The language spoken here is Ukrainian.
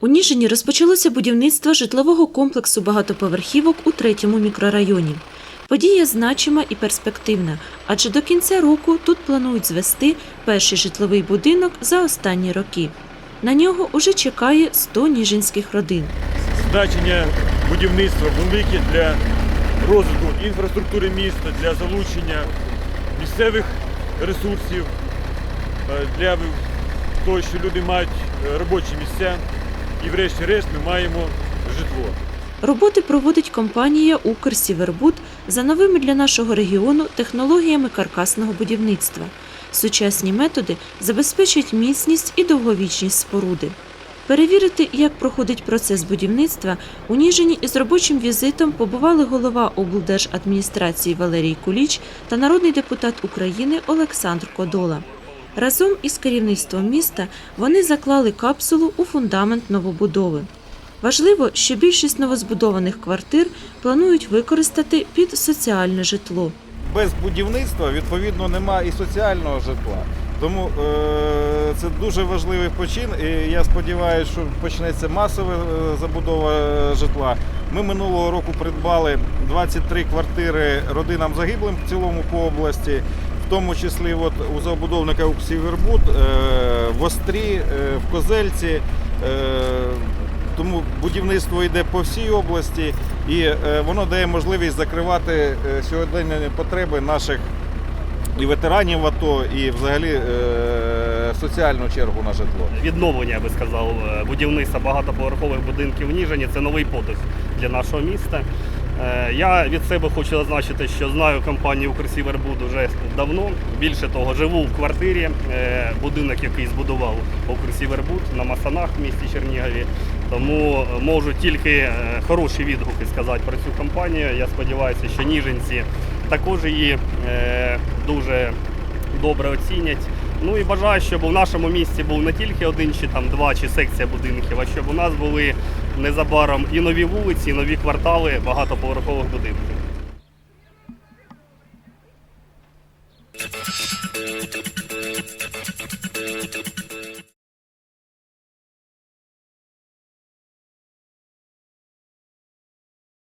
У Ніжині розпочалося будівництво житлового комплексу багатоповерхівок у третьому мікрорайоні. Подія значима і перспективна, адже до кінця року тут планують звести перший житловий будинок за останні роки. На нього уже чекає 100 ніжинських родин. значення будівництва велике для розвитку інфраструктури міста, для залучення місцевих ресурсів, для того, що люди мають е, робочі місця. І врешті-решт ми маємо житло. Роботи проводить компанія «Укрсівербуд» за новими для нашого регіону технологіями каркасного будівництва. Сучасні методи забезпечать міцність і довговічність споруди. Перевірити, як проходить процес будівництва, у Ніжині із робочим візитом побували голова облдержадміністрації Валерій Куліч та народний депутат України Олександр Кодола. Разом із керівництвом міста вони заклали капсулу у фундамент новобудови. Важливо, що більшість новозбудованих квартир планують використати під соціальне житло. без будівництва відповідно немає і соціального житла. Тому е, це дуже важливий почин. І я сподіваюся, що почнеться масова е, забудова е, житла. Ми минулого року придбали 23 квартири родинам загиблим в цілому по області, в тому числі от, у забудовника Уксівербуд, е, в Острі, е, в Козельці. Е, тому будівництво йде по всій області і воно дає можливість закривати сьогодні потреби наших і ветеранів АТО, і взагалі соціальну чергу на житло. відновлення, я би сказав, будівництва багатоповерхових будинків в Ніжині це новий подих для нашого міста. Е, Я від себе хочу зазначити, що знаю компанію «Укрсівербуд» вже давно. Більше того, живу в квартирі, е, будинок, який збудував «Укрсівербуд» на Масанах в місті Чернігові. Тому можу тільки е, хороші відгуки сказати про цю компанію. Я сподіваюся, що ніжинці також її дуже добре оцінять. Ну і бажаю, щоб у нашому місті був не тільки один чи там два чи секція будинків, а щоб у нас були незабаром і нові вулиці, і нові квартали багатоповерхових будинків.